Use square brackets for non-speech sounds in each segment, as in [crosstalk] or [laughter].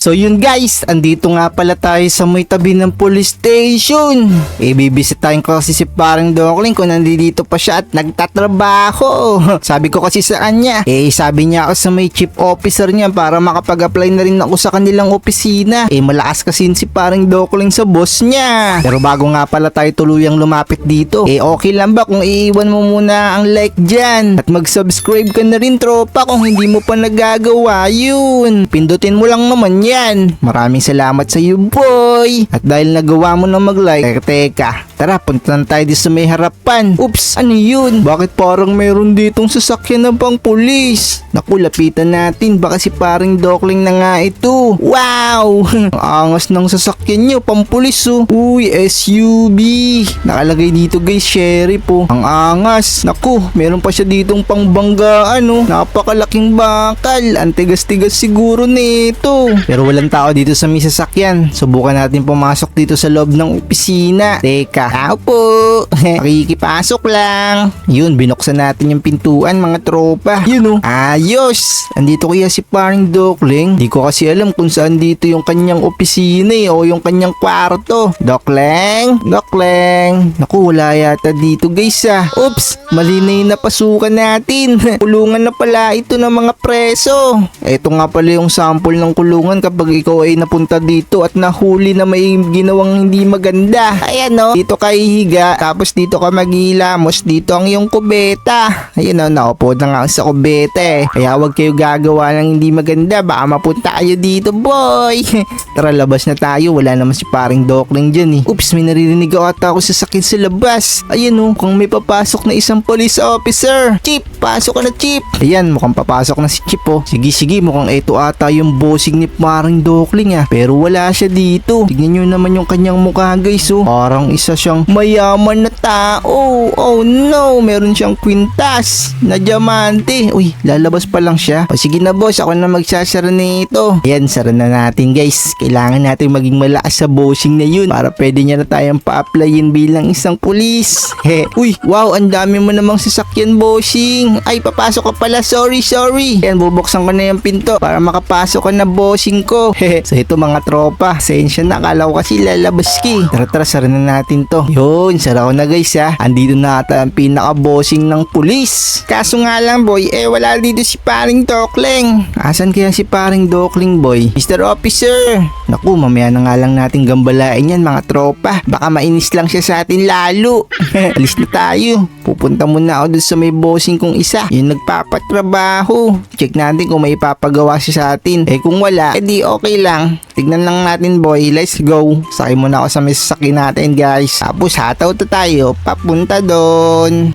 So yun guys, andito nga pala tayo sa may tabi ng police station. Eh, bibisitahin ko kasi si parang Dokling kung nandito pa siya at nagtatrabaho. [laughs] sabi ko kasi sa kanya, eh sabi niya ako sa may chief officer niya para makapag-apply na rin ako sa kanilang opisina. Eh malakas kasi si parang Dokling sa boss niya. Pero bago nga pala tayo tuluyang lumapit dito, eh okay lang ba kung iiwan mo muna ang like dyan? At mag-subscribe ka na rin tropa kung hindi mo pa nagagawa yun. Pindutin mo lang naman yan. Maraming salamat sa iyo boy. At dahil nagawa mo na mag-like, teka, teka. Tara, punta na tayo dito sa may harapan. Oops, ano yun? Bakit parang mayroon ditong sasakyan ng pang pulis? Naku, lapitan natin. Baka si paring Dokling na nga ito. Wow! [laughs] Ang angas ng sasakyan niyo, pang pulis oh. Uy, SUV. Nakalagay dito guys, sheriff oh. Ang angas. Naku, meron pa siya ditong pangbanggaan oh. Napakalaking bakal. Ang tigas-tigas siguro nito. Pero walang tao dito sa may sasakyan. Subukan natin pumasok dito sa loob ng opisina. Teka, tao po. [laughs] Makikipasok lang. Yun, binuksan natin yung pintuan mga tropa. Yun oh. Ayos. Andito kaya si paring Dokling. Di ko kasi alam kung saan dito yung kanyang opisina eh, o yung kanyang kwarto. Dokling? Dokling? Naku, wala yata dito guys ah. Oops, mali na yung napasukan natin. [laughs] kulungan na pala ito ng mga preso. Ito nga pala yung sample ng kulungan kapag ikaw ay napunta dito at nahuli na may ginawang hindi maganda. Ayan no, dito ka hihiga, tapos dito ka maghilamos, dito ang iyong kubeta. Ayun no, naupo na nga sa kubeta eh. Kaya huwag kayo gagawa ng hindi maganda, baka mapunta kayo dito boy. [laughs] Tara labas na tayo, wala naman si paring Dokling dyan eh. Oops, may naririnig ako ata ako sa sakit sa labas. Ayan oh, kung may papasok na isang police officer. Chip, pasok ka na Chip. Ayan, mukhang papasok na si Chip oh. Sige, sige, mukhang ito ata yung bossing ni paring Dokling ah. Pero wala siya dito. Tignan nyo naman yung kanyang mukha guys oh. Parang isa siyang mayaman na tao. Oh no, meron siyang kwintas na diamante. Uy, lalabas pa lang siya. O sige na boss, ako na magsasara nito. Ayan, sara na natin guys. Kailangan natin maging malakas sa bossing na yun para pwede niya na tayong pa-applyin bilang isang pulis. He. Uy, wow, ang dami mo namang sasakyan bossing. Ay, papasok ka pala. Sorry, sorry. Ayan, bubuksan ko na yung pinto para makapasok ka na bossing ko. So ito mga tropa, sensya na. Akala ko kasi lalabas ki. Tara, tara, sara na natin to. Yun, sara ko na guys ha. Andito na ata ang pinaka-bossing ng pulis. Kaso nga lang boy, eh wala dito si paring Dokling. Asan kaya si paring Dokling boy? Mr. Officer. Naku, mamaya na nga lang natin gambalain yan mga tropa. Baka mainis lang siya sa atin lalo. [laughs] Alis na tayo. Pupunta muna ako dun sa may bossing kong isa. Yung nagpapatrabaho. Check natin kung may ipapagawa siya sa atin. Eh kung wala, edi okay lang. Tignan lang natin boy, let's go. Sakay muna ako sa may sasakyan natin guys. Tapos hataw to tayo, papunta doon.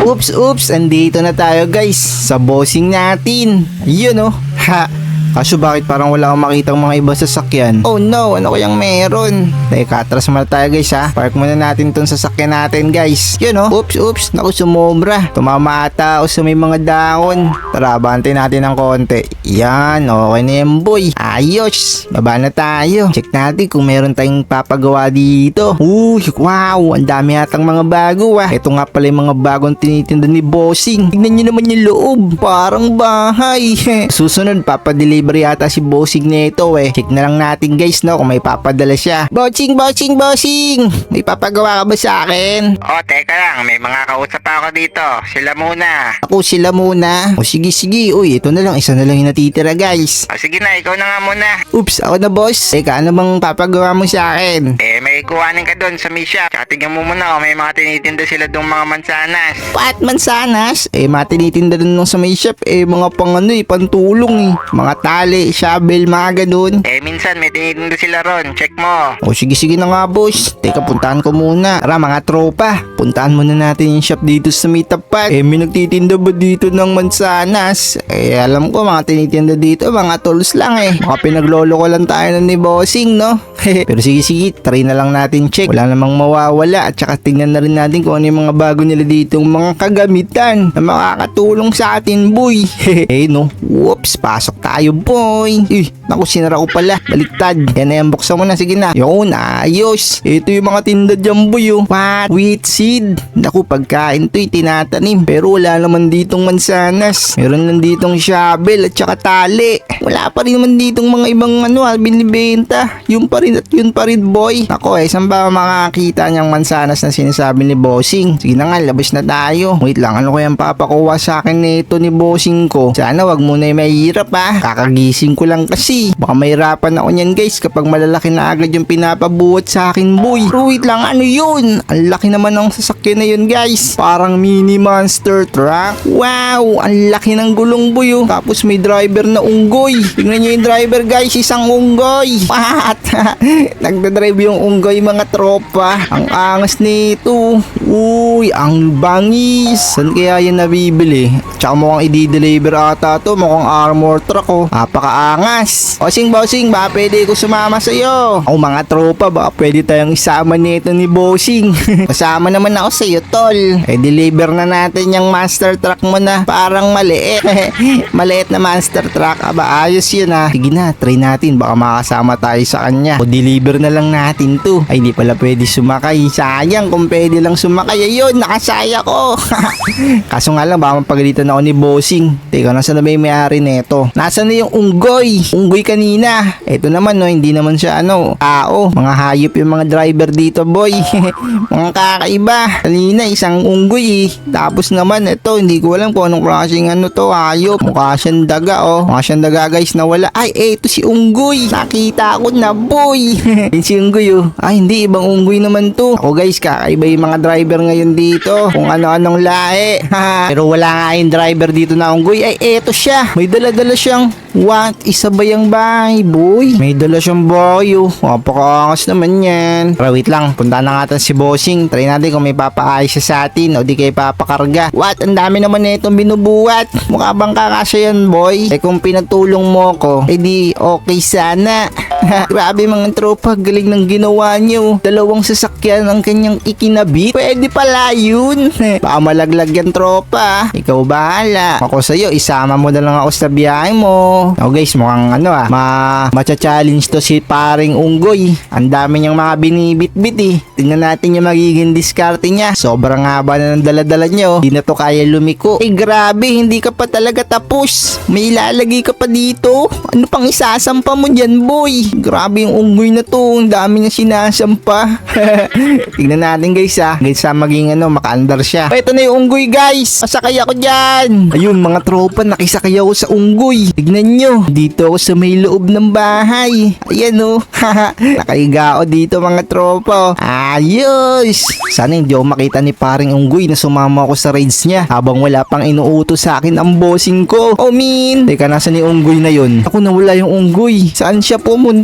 Oops, oops, andito na tayo guys sa bossing natin. Ayun oh. Ha. Kaso bakit parang wala akong makita mga ibang sasakyan? Oh no, ano kayang meron? Teka, atras muna tayo guys ha. Park muna natin tong sasakyan natin guys. Yun oh. Oops, oops. Naku, sumobra. Tumama ata ako sa may mga dahon. Tara, bantay natin ng konti. Yan, okay na yan boy. Ayos. Baba na tayo. Check natin kung meron tayong papagawa dito. Uy, wow. Ang dami atang mga bago ah. Ito nga pala yung mga bagong tinitinda ni Bossing. Tignan nyo naman yung loob. Parang bahay. [laughs] Susunod, papadeliver yata si Bossing nito eh. Check na lang natin guys no kung may papadala siya. Bossing, Bossing, Bossing. May papagawa ka ba sa akin? Oh, teka lang, may mga kausap ako dito. Sila muna. Ako sila muna. O sige, sige. Uy, ito na lang. Isa na lang yung natitira guys. O sige na, ikaw na nga muna. Oops, ako na boss. Teka, ano bang papagawa mo sa akin? Eh, may kuhanin ka doon sa shop. Tsaka tingnan mo muna kung may mga tinitinda sila doong mga mansanas. Pat mansanas? Eh, matinitinda dun nung sa may shop. Eh, mga pang ano eh, pantulong eh. Mga tali, shovel, mga ganun. Eh, minsan may tinitinda sila ron. Check mo. O sige, sige na nga boss. Teka, puntahan ko muna. Tara mga tropa. Puntahan muna natin yung shop dito sa may tapat. Eh, may nagtitinda ba dito ng mansanas? Eh, alam ko mga tinitinda dito, mga tools lang eh. Mga pinaglolo ko lang tayo ni bossing, no? [laughs] Pero sige, sige. Try na lang natin check. Wala namang mawawala. At saka tingnan na rin natin kung ano yung mga bago nila dito. Mga kagamitan na makakatulong sa atin, boy. [laughs] eh, no? Whoops, pasok tayo, boy. Eh, naku, sinara ko pala. baliktad. Yan na yan, buksan mo na. Sige na. Yun, ayos. Ito yung mga tinda dyan, boy. Oh. What? Wheat seed. Naku, pagkain to, tinatanim. Pero wala naman ditong mansanas. Meron lang ditong shovel at saka tali. Wala pa rin naman ditong mga ibang ano, ah, binibenta. Yun pa rin at yun pa rin, boy. Ako, eh, saan ba makakita niyang mansanas na sinasabi ni Bossing? Sige na nga, labas na tayo. Wait lang, ano kayang papakuha sa akin nito ni Bossing ko? Sana wag muna yung mahirap ah. Kakagising ko lang kasi. Baka mahirapan ako niyan guys kapag malalaki na agad yung pinapabuhat sa akin boy. Pero lang, ano yun? Ang laki naman ng sasakyan na yun guys. Parang mini monster truck. Wow, ang laki ng gulong boy oh. Tapos may driver na unggoy. Tingnan nyo yung driver guys, isang unggoy. [laughs] What? [laughs] Nagdadrive yung unggoy mga tropa. Ang angas nito. Uy, ang bangis. Saan kaya yan nabibili? Tsaka mukhang i-deliver ata to. Mukhang armor truck oh. Napakaangas. Bossing, bossing, ba pwede ko sumama sa'yo? O mga tropa, baka pwede tayong isama nito ni bossing. [laughs] Kasama naman ako sa'yo, tol. Eh, deliver na natin yung master truck mo na. Parang maliit. [laughs] maliit na master truck. Aba, ayos yun ah. Sige na, try natin. Baka makasama tayo sa kanya. O deliver na lang natin to. Ay, hindi pala pwede sumakay. Sayang kung pwede lang sumakay. Ayun, nakasaya ko. [laughs] Kaso nga lang, baka mapagalitan ako ni bossing. Teka, nasa na ba may-ari nito? Nasa na yung unggoy? Unggoy kanina. Ito naman, no, hindi naman siya ano, tao. Mga hayop yung mga driver dito, boy. [laughs] mga kakaiba. Kanina, isang unggoy eh. Tapos naman, ito, hindi ko alam kung anong klaseng ano to, hayop. Mukha siyang daga, oh. Mukha siyang daga, guys, na wala. Ay, eto si unggoy. Nakita ko na, boy. [laughs] Yun si unggoy, oh. Ay, hindi, ibang unggoy naman to. Ako, guys, kakaiba yung mga driver ngayon dito. Kung ano-anong lahi. [laughs] Pero wala nga yung driver dito na unggoy. Ay, eto siya. May dala-dala siyang What? Isa ba yung bahay, boy? May dala siyang bahay, oh. Napakaangas naman yan. Pero wait lang, punta na tayo si Bossing. Try natin kung may papaayos siya sa atin o di kayo papakarga. What? Ang dami naman na itong binubuhat. Mukha bang kakasya yan, boy? Eh kung pinatulong mo ko, eh di okay sana. [laughs] Grabe mga tropa, galing ng ginawa niyo. Dalawang sasakyan ang kanyang ikinabit. Pwede pala yun. [laughs] Baka malaglag yan tropa. Ikaw bahala. Ako sa'yo, isama mo na lang ako sa biyahe mo. Oh guys, mukhang ano ah, ma macha-challenge to si paring unggoy. Ang dami niyang mga binibit-bit eh. Tingnan natin yung magiging diskarte niya. Sobrang haba na ng daladala niya oh. Di na to kaya lumiko. Eh grabe, hindi ka pa talaga tapos. May ilalagay ka pa dito. Ano pang isasampa mo dyan boy? Grabe yung unggoy na to. Ang dami niya sinasampa. [laughs] Tingnan natin guys ah. Guys sa maging ano, makaandar siya. Ito na yung unggoy guys. Pasakay ako dyan. Ayun mga tropa, nakisakay ako sa unggoy. Tignan nyo. Dito ako sa may loob ng bahay. Ayan oh. [laughs] Nakahiga ako dito mga tropa. oh. Ayos. Sana hindi ako makita ni paring unggoy na sumama ako sa raids niya habang wala pang inuutos sa akin ang bossing ko. Oh min. Teka, nasa ni unggoy na yun? Ako nawala yung unggoy. Saan siya pumunta?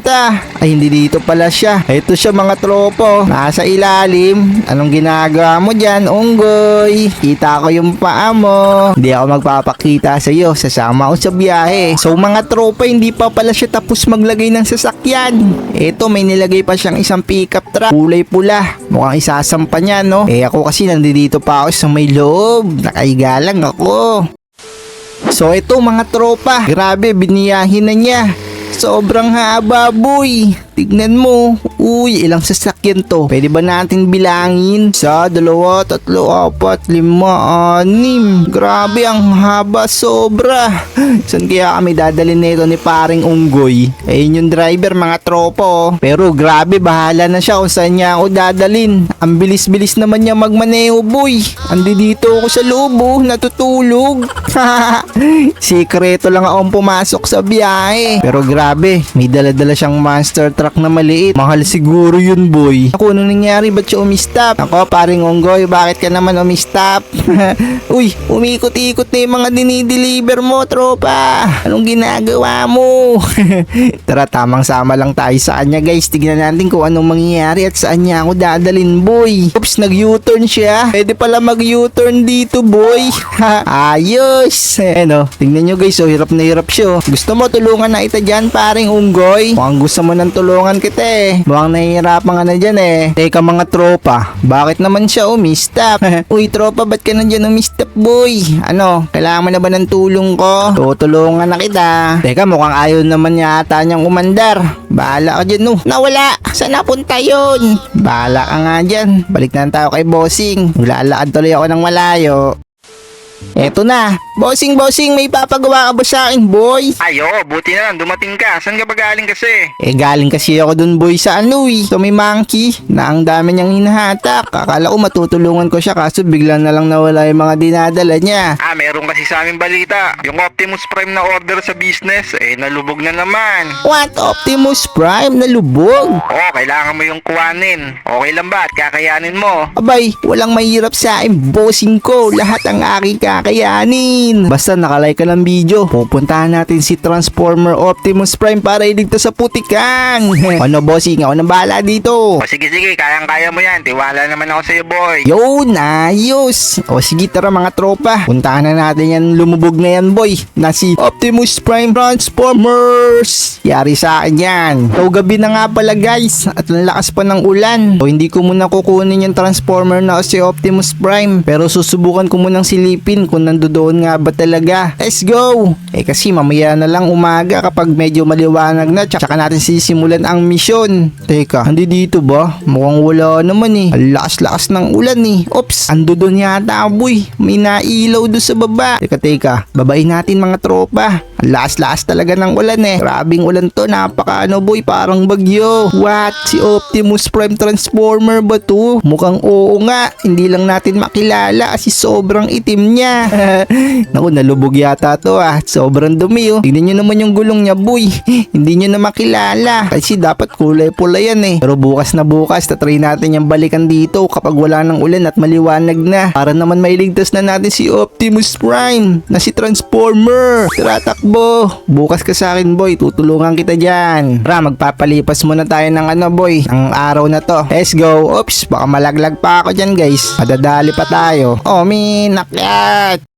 Ay, hindi dito pala siya. Ito siya mga tropo. Nasa ilalim. Anong ginagawa mo dyan, unggoy? Kita ko yung paa mo. Hindi ako magpapakita sa iyo. Sasama ako sa biyahe. So mga tropa, hindi pa pala siya tapos maglagay ng sasakyan. Ito, may nilagay pa siyang isang pickup truck. Kulay pula. Mukhang isasampa niya, no? Eh ako kasi nandito pa ako sa may loob. Nakaiga lang ako. So ito mga tropa, grabe biniyahin na niya. Sobrang haba boy. Tignan mo. Uy, ilang sasakyan to. Pwede ba natin bilangin? Sa dalawa, tatlo, apat, lima, anim. Grabe, ang haba sobra. Saan kaya kami dadalhin nito ni paring unggoy? Ayun yung driver, mga tropo. oh. Pero grabe, bahala na siya kung saan niya ako dadalhin. Ang bilis-bilis naman niya magmaneho, boy. Andi dito ako sa loob, oh, natutulog. [laughs] Sikreto lang akong pumasok sa biyahe. Pero grabe, may dala-dala siyang monster truck na maliit. Mahal siguro yun, boy. Ako, anong nangyari? Ba't siya umistop? Ako, paring unggoy, bakit ka naman umistop? [laughs] Uy, umikot-ikot na yung mga dinideliver mo, tropa. Anong ginagawa mo? [laughs] Tara, tamang sama lang tayo sa kanya, guys. Tignan natin kung anong mangyayari at saan niya ako dadalin, boy. Oops, nag-U-turn siya. Pwede pala mag-U-turn dito, boy. [laughs] Ayos. Eh, no. Tingnan nyo, guys. Oh, hirap na hirap siya. oh. Gusto mo tulungan na ita dyan, paring unggoy? Mukhang gusto mo ng tulungan kita eh. Mukhang mukhang nahihirapan ka na dyan eh. Teka mga tropa, bakit naman siya umistap? [laughs] Uy tropa, ba't ka na dyan umistap boy? Ano, kailangan mo na ba ng tulong ko? Tutulungan na kita. Teka, mukhang ayaw naman yata niyang umandar. Bahala ka dyan no. Nawala! Saan napunta yun? Bahala ka nga dyan. Balik na tayo kay bossing. Maglalakad tuloy ako ng malayo. Eto na. Bossing, bossing, may papagawa ka ba sa akin, boy? Ay, oo, buti na lang, dumating ka. Saan ka ba galing kasi? Eh galing kasi ako dun boy sa ano eh. So may monkey na ang dami niyang hinahatak. Akala ko matutulungan ko siya kaso bigla na lang nawala yung mga dinadala niya. Ah, meron kasi sa aming balita. Yung Optimus Prime na order sa business, eh, nalubog na naman. What? Optimus Prime na lubog? Oo, kailangan mo yung kuwanin. Okay lang ba at kakayanin mo? Abay, walang mahirap sa akin, bossing ko. Lahat ang aking kakayanin. Basta nakalike ka ng video, pupuntahan natin si Transformer Optimus Prime para iligtas sa putikan. [laughs] ano bossing, ako nang bahala dito. O sige sige, kayang-kaya mo yan. Tiwala naman ako sa'yo, boy. Yun, ayos. O sige tara mga tropa. Puntahan na natin yan lumubog na yan boy. Na si Optimus Prime Transformers. Yari sa akin yan. So gabi na nga pala guys. At lakas pa ng ulan. So hindi ko muna kukunin yung Transformer na si Optimus Prime. Pero susubukan ko munang silipin kung nandoon nga ba talaga. Let's go! Eh kasi mamaya na lang umaga kapag medyo maliwanag na. Tsaka natin sisimulan ang misyon. Teka, hindi dito ba? Mukhang wala naman eh. Lakas-lakas ng ulan eh. Ops, ando doon yata boy. May nailaw doon sa baba. Teka, teka. Babayin natin mga tropa. Lakas-lakas talaga ng ulan eh. Grabing ulan to. Napaka ano boy, parang bagyo. What? Si Optimus Prime Transformer ba to? Mukhang oo nga. Hindi lang natin makilala kasi sobrang itim niya. [laughs] Naku, nalubog yata to ah. Sobrang dumi oh. Tignan nyo naman yung gulong niya boy. [laughs] Hindi nyo na makilala. Kasi dapat kulay pula yan eh. Pero bukas na bukas, tatry natin yung balikan dito kapag wala ng ulan at maliwanag na. Para naman mailigtas na natin si Optimus Prime na si Transformer. Tara, takbo. Bukas ka sa akin boy, tutulungan kita dyan. Tara, magpapalipas muna tayo ng ano boy, ang araw na to. Let's go. Oops, baka malaglag pa ako dyan guys. Madadali pa tayo. Oh, minakyat.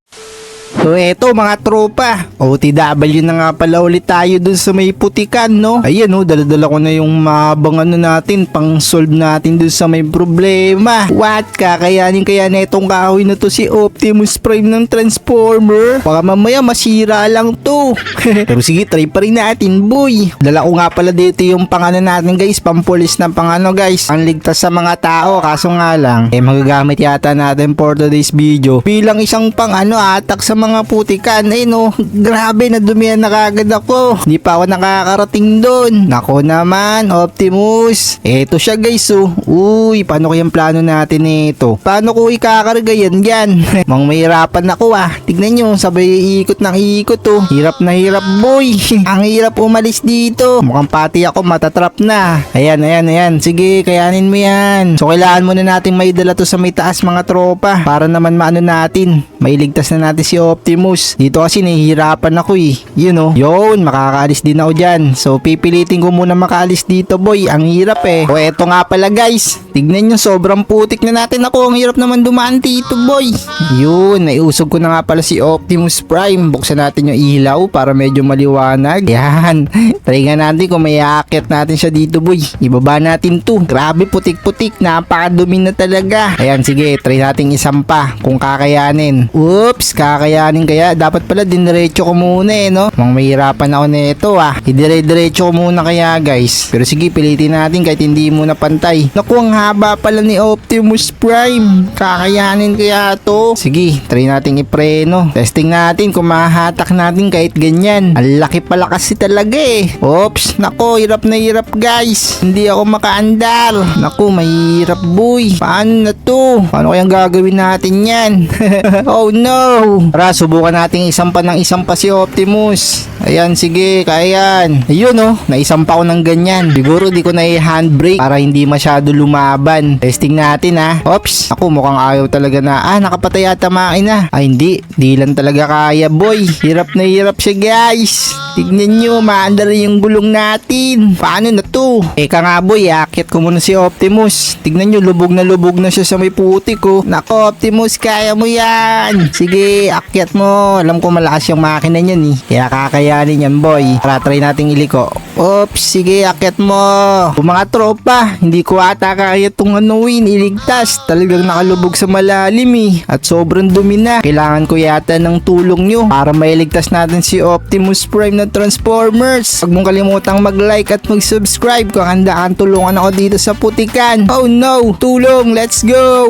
So eto mga tropa, OTW na nga pala ulit tayo dun sa may putikan no. Ayan oh, daladala ko na yung mabang ano natin, pang solve natin dun sa may problema. What? Kakayanin kaya na itong kahoy na to si Optimus Prime ng Transformer? Baka mamaya masira lang to. [laughs] Pero sige, try pa rin natin boy. Dala ko nga pala dito yung pangano natin guys, pampulis na pangano guys. Ang ligtas sa mga tao, kaso nga lang, eh magagamit yata natin for today's video. Bilang isang pang ano, atak sa mga putikan. Eh no, grabe na dumihan na kagad ako. Hindi pa ako nakakarating doon. Nako naman, Optimus. Eto siya guys oh. Uy, paano kayang plano natin ito? Paano ko ikakarga yan dyan? [laughs] Mang mahirapan ako ah. Tignan nyo, sabay ikot ng ikot oh. Hirap na hirap boy. [laughs] Ang hirap umalis dito. Mukhang pati ako matatrap na. Ayan, ayan, ayan. Sige, kayanin mo yan. So kailangan muna natin may dala to sa may taas mga tropa. Para naman maano natin. Mailigtas na natin si Optimus. Dito kasi nahihirapan ako eh. Yun oh. Yun, makakaalis din ako dyan. So pipilitin ko muna makaalis dito boy. Ang hirap eh. O eto nga pala guys. Tignan nyo, sobrang putik na natin ako. Ang hirap naman dumaan dito boy. Yun, naiusog ko na nga pala si Optimus Prime. Buksan natin yung ilaw para medyo maliwanag. Yan. [laughs] Try nga natin kung may akit natin siya dito boy. Ibaba natin to. Grabe putik-putik. Napakadumi na talaga. Ayan, sige. Try natin isang pa kung kakayanin. Oops, kakayanin kaya. Dapat pala diniretso ko muna eh, no? Mang mahirapan ako nito ah. Idire-diretso ko muna kaya guys. Pero sige, pilitin natin kahit hindi muna pantay. Naku, ang haba pala ni Optimus Prime. Kakayanin kaya to. Sige, try natin ipreno. Testing natin kung mahahatak natin kahit ganyan. Ang laki pala kasi talaga eh. Oops, nako, hirap na hirap guys. Hindi ako makaandar. Naku, mahirap boy. Paano na to? Paano kayang gagawin natin yan? [laughs] oh no! Tara, subukan natin isang pa ng isang pa si Optimus. Ayan, sige, kaya. Ayun oh, naisampa ko ng ganyan. Siguro di ko na i-handbrake para hindi masyado lumaban. Testing natin ha. Oops, ako mukhang ayaw talaga na. Ah, nakapatay yata makina. Ay hindi, di lang talaga kaya boy. Hirap na hirap siya guys. Tignan nyo, maandar yung gulong natin. Paano na to? Eka nga boy, akit ko muna si Optimus. Tignan nyo, lubog na lubog na siya sa may puti ko. Nako Optimus, kaya mo yan. Sige, akyat mo. Alam ko malakas yung makina niyan eh. Kaya kakayanin yan boy. Tara, try nating iliko. Oops, sige, akyat mo. O mga tropa, hindi ko ata kaya itong anuin, iligtas. Talagang nakalubog sa malalim eh. At sobrang dumi na. Kailangan ko yata ng tulong nyo para mailigtas natin si Optimus Prime na Transformers. Huwag mong kalimutang mag-like at mag-subscribe kung handa kang tulungan ako dito sa putikan. Oh no, tulong, let's go!